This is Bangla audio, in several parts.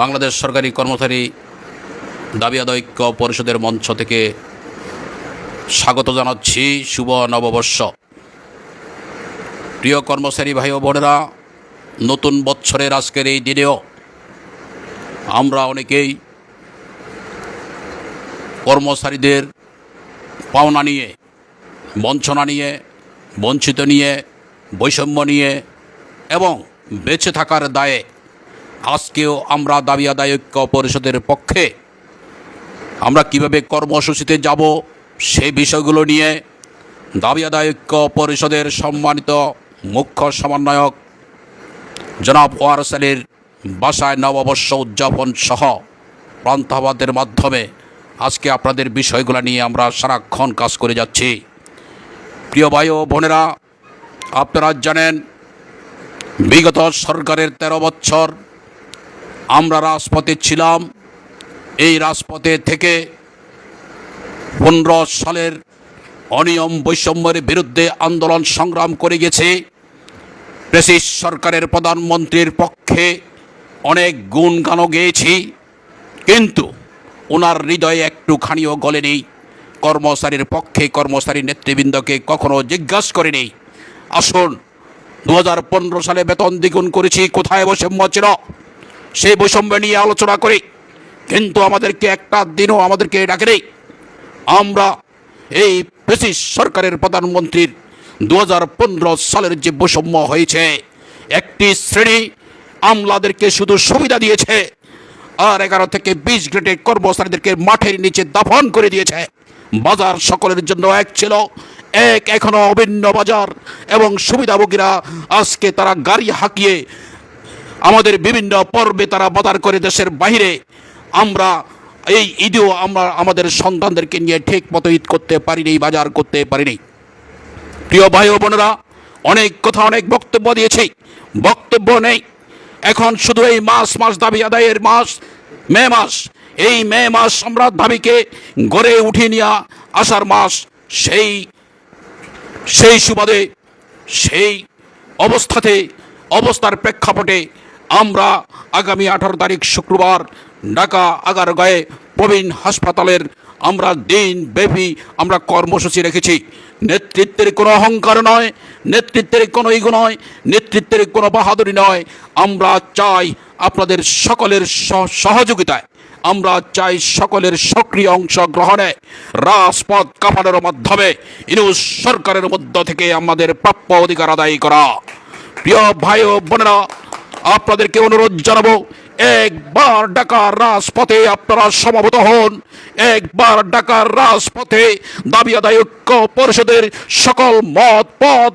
বাংলাদেশ সরকারি কর্মচারী দাবি আদায় ঐক্য পরিষদের মঞ্চ থেকে স্বাগত জানাচ্ছি। শুভ নববর্ষ। প্রিয় কর্মচারী ভাই ও বোনেরা, নতুন বৎসরের আজকের এই দিনেও আমরা অনেকেই কর্মচারীদের পাওনা নিয়ে, বঞ্চনা নিয়ে, বঞ্চিত নিয়ে, বৈষম্য নিয়ে এবং বেঁচে থাকার দায়ে আজকেও আমরা দাবি আদায় ঐক্য পরিষদের পক্ষে আমরা কীভাবে কর্মসূচিতে যাব সেই বিষয়গুলো নিয়ে দাবি আদায় ঐক্য পরিষদের সম্মানিত মুখ্য সমন্বয়ক জনাব ওয়ারস আলীর বাসায় নববর্ষ উদযাপন সহ প্রান্তাবাদের মাধ্যমে আজকে আপনাদের বিষয়গুলো নিয়ে আমরা সারাক্ষণ কাজ করে যাচ্ছি। প্রিয় ভাই ও বোনেরা, আপনারা জানেন, বিগত সরকারের তেরো বছর আমরা রাজপথে ছিলাম। এই রাজপথে থেকে পনেরো সালের অনিয়ম বৈষম্যের বিরুদ্ধে আন্দোলন সংগ্রাম করে গেছে। ব্রিটিশ সরকারের প্রধানমন্ত্রীর পক্ষে অনেক গুণ গুণগানও গেয়েছি, কিন্তু ওনার হৃদয়ে একটুখানিও গলেনি কর্মচারীর পক্ষে কর্মচারী নেতৃবৃন্দকে কখনো জিজ্ঞাসা করেনি আসুন দু হাজার পনেরো সালে বেতন দ্বিগুণ করেছি, কোথায় বৈষম্য ছিল? সেই বৈষম্য নিয়ে আলোচনা করি। কিন্তু আমাদেরকে একটা দিনও আমাদেরকে ডাকেনি। আমরা এই ব্রিটিশ সরকারের প্রধানমন্ত্রীর দু হাজার পনেরো সালের যে বৈষম্য হয়েছে, একটি শ্রেণি আমলাদেরকে শুধু সুবিধা দিয়েছে আর এগারো থেকে বিশ গ্রেডের কর্মচারীদেরকে মাঠের নিচে দাফন করে দিয়েছে। বাজার সকলের জন্য এক ছিল, এক এখনও অভিন্ন বাজার এবং সুবিধাভোগীরা আজকে তারা গাড়ি হাঁকিয়ে আমাদের বিভিন্ন পর্বে তারা বাজার করে দেশের বাইরে আমরা এই ঈদেও আমরা আমাদের সন্তানদেরকে নিয়ে ঠিক মতো ঈদ করতে পারিনি, বাজার করতে পারিনি। প্রিয় ভাই ও বোনেরা, অনেক কথা, অনেক বক্তব্য দিয়েছি। বক্তব্য নেই। এখন শুধু এই মাস মাস দাবি আদায়ের মাস, মে মাস। এই মে মাস আমরা দাবিকে গড়ে উঠিয়ে নিয়ে আসার মাস সেই সেই সুবাদে, সেই অবস্থাতে, অবস্থার প্রেক্ষাপটে আমরা আগামী আঠারো তারিখ শুক্রবার ঢাকা আগারগাঁয়ে প্রবীণ হাসপাতালের আমরা দিন ব্যাপী আমরা কর্মসূচি রেখেছি। নেতৃত্বের কোনো অহংকার নয়, নেতৃত্বের কোনো ইগো নয়, নেতৃত্বের কোনো বাহাদুরি নয়। আমরা চাই আপনাদের সকলের সহ- সহযোগিতায়, আমরা চাই সকলের সক্রিয় অংশগ্রহণে রাজপথ কামানোর মাধ্যমে ইনুস সরকারের মধ্য থেকে আমাদের প্রাপ্য অধিকার আদায় করা। প্রিয় ভাই ও বোনেরা আপনাদেরকে অনুরোধ জানাব, একবার ঢাকার রাজপথে আপনারা সমাবেত হন, একবার ঢাকার রাজপথে দাবি আদায় ঐক্য পরিষদের সকল মত পথ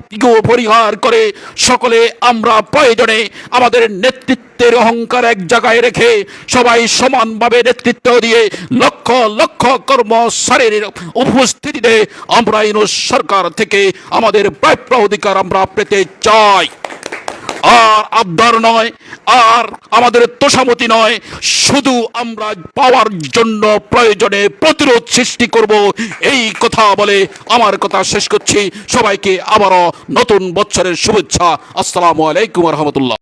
পরিহার করে সকলে আমরা প্রয়োজনে আমাদের নেতৃত্বের অহংকার এক জায়গায় রেখে সবাই সমানভাবে নেতৃত্ব দিয়ে লক্ষ লক্ষ কর্মচারীর উপস্থিতিতে আমরা ইনু সরকার থেকে আমাদের প্রাপ্য অধিকার আমরা পেতে চাই। আর আবদার নয়, আর আমাদের তোষামতি নয়। শুধু আমরা পাওয়ার জন্য প্রয়োজনে প্রতিরোধ সৃষ্টি করব। এই কথা বলে আমার কথা শেষ করছি। সবাইকে আবারও নতুন বছরের শুভেচ্ছা। আসসালামু আলাইকুম রহমতুল্লাহ।